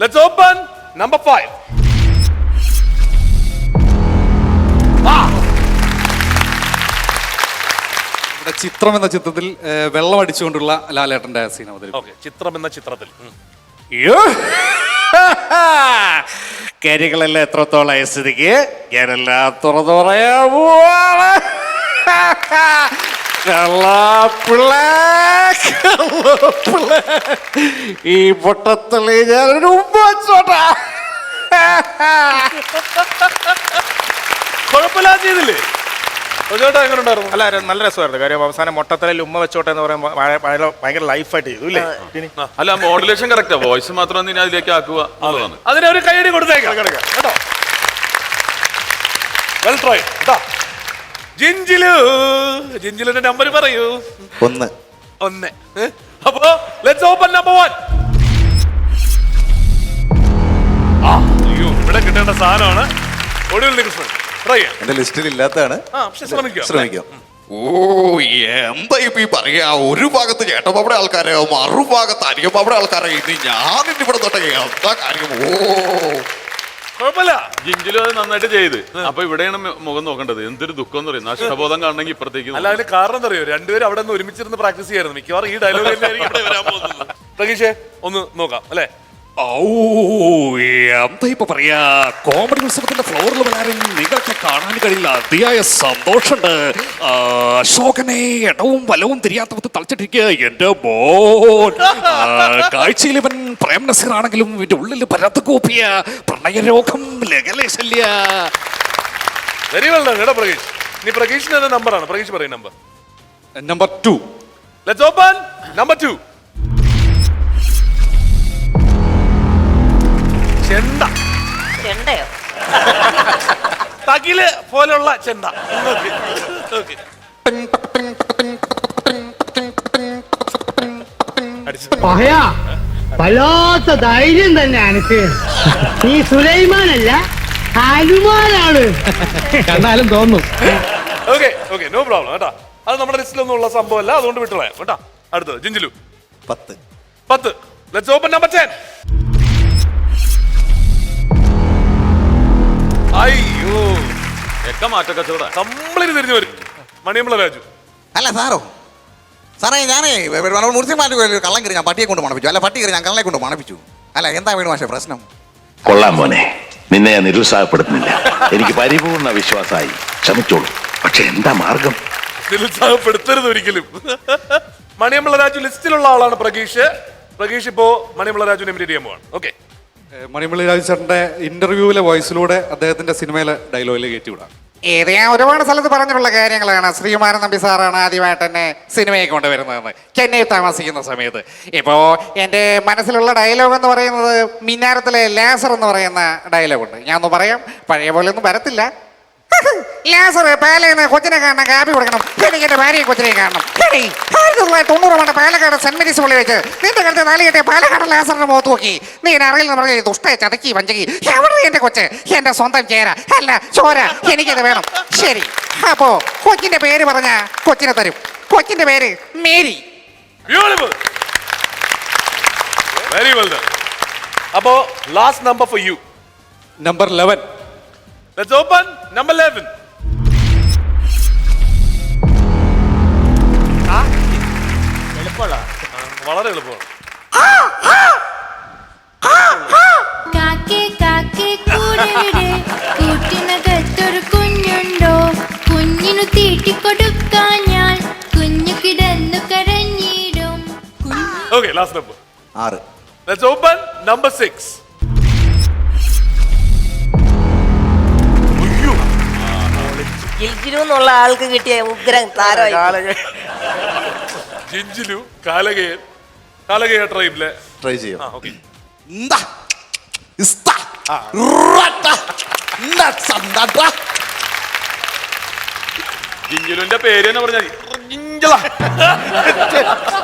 Let's open number five ഇവിടെ ചിത്രം എന്ന ചിത്രത്തിൽ വെള്ളം അടിച്ചുകൊണ്ടുള്ള ലാലേട്ടന്റെ സീൻ അവതരിപ്പിക്കും. ചിത്രം എന്ന ചിത്രത്തിൽ. കാര്യങ്ങളെല്ലാം എത്രത്തോളം സ്ഥിതിക്ക് ഞാനെല്ലാം തുറന്നു പറയാ. ഈ പൊട്ടത്തള്ളി ഞാനൊരു ഉമ്മ വെച്ചോട്ടാ. കുഴപ്പമില്ലാ ചെയ്തില്ലേ? ചേട്ടാ എങ്ങനെ ഉണ്ടായിരുന്നു? അല്ല നല്ല രസമായിരുന്നു. കാര്യം അവസാനം മൊട്ടത്തലയിൽ ഉമ്മ വെച്ചോട്ടെ എന്ന് പറയുമ്പോൾ ഭയ- ഭയ- ഭയങ്കര ലൈഫായിട്ട് ചെയ്തു ഇല്ലേ അല്ല മോഡുലേഷൻ കറക്റ്റാ വോയിസ് മാത്രം നീ അതിലേക്ക് ആക്കുക അതിന് അതിനെ ഒരു കൈയടി കൊടുത്തേക്കാം. കേട്ടോ? വെൽ ട്രൈ കേട്ടോ ജിഞ്ചിലു. ജിഞ്ചിലിന്റെ നമ്പർ പറയൂ. ഒന്ന്. ഒന്ന്? അപ്പോ ലെറ്റ്സ് ഓപ്പൺ നമ്പർ വൺ ആ അയ്യോ ഇവിടെ കിട്ടേണ്ട സാധനമാണ് ഒടുവിൽ നിൽക്കുന്നത് ട്രൈ ചെയ്യാം. എന്റെ ലിസ്റ്റിൽ ഇല്ലാത്തതാണ് ശ്രമിക്കാം. ഓ എന്താ ഇപ്പൊ ഈ പറയാ ഒരു ഭാഗത്ത് ചേട്ടപ്പവിടെ ആൾക്കാരെ മറുഭാഗത്ത് അരിയപ്പവിടെ ആൾക്കാരെ. ഇനി ഞാൻ ഇവിടെ തൊട്ടേ എന്താ കാര്യം? ഓ കുഴപ്പമില്ല. ജിഞ്ചിലും അത് നന്നായിട്ട് ചെയ്ത്. അപ്പൊ ഇവിടെയാണ് മുഖം നോക്കേണ്ടത്. എന്തൊരു ദുഃഖം എന്ന് പറയുന്നത്. നഷ്ടബോധം കാണണമെങ്കിൽ ഇപ്പുറത്തേക്ക് അല്ല അതിന് കാരണം എന്താ അറിയോ? രണ്ടുപേരും അവിടെ നിന്ന് ഒരുമിച്ചിരുന്ന് പ്രാക്ടീസ് ചെയ്യായിരുന്നു. മിക്കവാറും ഈ ഡയലോഗ് പ്രതീക്ഷേ ഒന്ന് നോക്കാം അല്ലേ? എന്താ ഇപ്പൊ പറയാ കോമഡി ഉത്സവത്തിന്റെ ഫ്ലോറിൽ വരാനും നിങ്ങൾക്ക് കാണാൻ കഴിയില്ല. അതിയായ സന്തോഷമുണ്ട്. അശോകനെ ഇടവും വലവും തിരിയാത്ത വിധത്തിൽ തളിച്ചിട്ടിരിക്കുക എന്റെ ആ, കാഴ്ചയിൽ ഇവൻ പ്രേം നസീർ ആണെങ്കിലും ഇവന്റെ ഉള്ളിൽ പരത്ത് കോപ്പിയ പ്രണയരോഗം ലഗലേശല്യ വെരി വെൽ കേട്ടോ പ്രകീഷ് നീ പ്രകീഷിന്റെ നമ്പറാണ് പ്രകീഷ് പറയും number number two let's open number two തകിൽ പോലുള്ള ചെണ്ട. ഓക്കെ. ഓക്കെ. പഹയാ വല്ലാത്ത ധൈര്യം തന്നെ അനക്ക്. നീ സുലൈമാനല്ല ഹനുമാനാണ്. കണ്ടാലും തോന്നും. ഓക്കെ ഓക്കെ നോ പ്രോബ്ലം കേട്ടോ. അത് നമ്മുടെ ലിസ്റ്റിലൊന്നും ഉള്ള സംഭവമല്ല അതുകൊണ്ട് വിട്ടോളാം. കേട്ടോ. അടുത്തത് ജിഞ്ചിലു. പത്ത്. പത്ത്. ലെറ്റ്സ് ഓപ്പൺ നമ്പർ ടെൻ ഒക്കെ മാറ്റക്കച്ചവട കംപ്ലീറ്റ് തിരിഞ്ഞു വരും. മണിയമ്പള രാജു. അല്ല സാറോ. സാറേ ഞാനേ മുറിച്ച് മാറ്റി ഒരു കള്ളം കയറി ഞാൻ പട്ടിയെ കൊണ്ട് മണപ്പിച്ചു. അല്ല പട്ടി കയറി ഞാൻ കള്ളനെ കൊണ്ട് മണപ്പിച്ചു. അല്ല എന്താ വേണു പക്ഷേ പ്രശ്നം? കൊള്ളാം മോനെ. നിന്നെ ഞാൻ നിരുത്സാഹപ്പെടുത്തുന്നില്ല. എനിക്ക് പരിപൂർണ വിശ്വാസമായി. ക്ഷമിച്ചോളൂ പക്ഷെ എന്താ മാർഗം? നിരുത്സാഹപ്പെടുത്തരുത് ഒരിക്കലും. മണിയമ്പള രാജു ലിസ്റ്റിലുള്ള ആളാണ് പ്രകീഷ്. പ്രകീഷ് ഇപ്പോ മണിയമ്പള രാജുവിനെ ഇമിറ്റേറ്റ് ചെയ്യാൻ പോവാണ്. ഓക്കെ. മണിമള്ളി രാജേട്ടന്റെ ഇന്റർവ്യൂവിലെ വോയിസിലൂടെ അദ്ദേഹത്തിന്റെ സിനിമയിലെ ഡയലോഗിൽ കയറ്റിവിടാം ഇത് ഞാൻ ഒരുപാട് സ്ഥലത്ത് പറഞ്ഞിട്ടുള്ള കാര്യങ്ങളാണ്. ശ്രീകുമാരൻ നമ്പി സാറാണ് ആദ്യമായിട്ട് തന്നെ സിനിമയെ കൊണ്ടുവരുന്നതെന്ന്. ചെന്നൈ താമസിക്കുന്ന സമയത്ത്. ഇപ്പോൾ എന്റെ മനസ്സിലുള്ള ഡയലോഗ് എന്ന് പറയുന്നത് മിന്നാരത്തിലെ ലാസർ എന്ന് പറയുന്ന ഡയലോഗുണ്ട് ഞാനൊന്ന് പറയാം. പഴയ പോലെ ഒന്നും വരത്തില്ല. ലാസർ പാലയിൽ കൊച്ചിനെ കാണണം കാപ്പി കൊടുക്കണം. എനിക്ക് എന്റെ ഭാര്യയെ കൊച്ചിനെ കാണണം. എടീ, ആയിരത്തി തൊള്ളായിരത്തി തൊണ്ണൂറ് പാലക്കാട് സെന്റ് മേരീസ് പള്ളി വെച്ച് നിന്റെ കടുത്ത് നാല് കെട്ടിയ പാലക്കാട് ലാസറിന്റെ മുഖത്ത് നോക്കി. നീ എന്നെ അറിയില്ലെന്ന് പറഞ്ഞ ദുഷ്ടയെ ചതക്കി വഞ്ചകി. എവിടെ എന്റെ കൊച്ച്? എന്റെ സ്വന്തം ചേര. അല്ല ചോര. എനിക്കത് വേണം. ശരി. അപ്പോ കൊച്ചിന്റെ പേര് പറഞ്ഞ കൊച്ചിനെ തരും. കൊച്ചിന്റെ പേര് മേരി. വെരി വെൽ അപ്പോ last number for you number eleven let's open number 11 എളുപ്പമുള്ള വളരെ എളുപ്പമാണ്. കാക്കേ കാക്കേ കൂടെ കൂട്ടിനകത്തൊരു കുഞ്ഞുണ്ടോ? കുഞ്ഞിനു തീട്ടിക്കൊടുക്കാൻ ഞാൻ കുഞ്ഞു കിടന്നു കരഞ്ഞിടും. ഓക്കെ ലാസ്റ്റ് നമ്പർ ആറ്. ലെറ്റ്സ് ഓപ്പൺ നമ്പർ 6 ഗിൽജിനു എന്നുള്ള ആൾക്ക് കിട്ടിയ ഉഗ്രം താരമായി. ജിഞ്ചിലു കാലകയൻ കാലകയ ട്രൈ ഇല്ലേ? ട്രൈ ചെയ്യാം. ജിഞ്ചിലുവിന്റെ പേര് തന്നെ പറഞ്ഞാൽ ജിഞ്ചള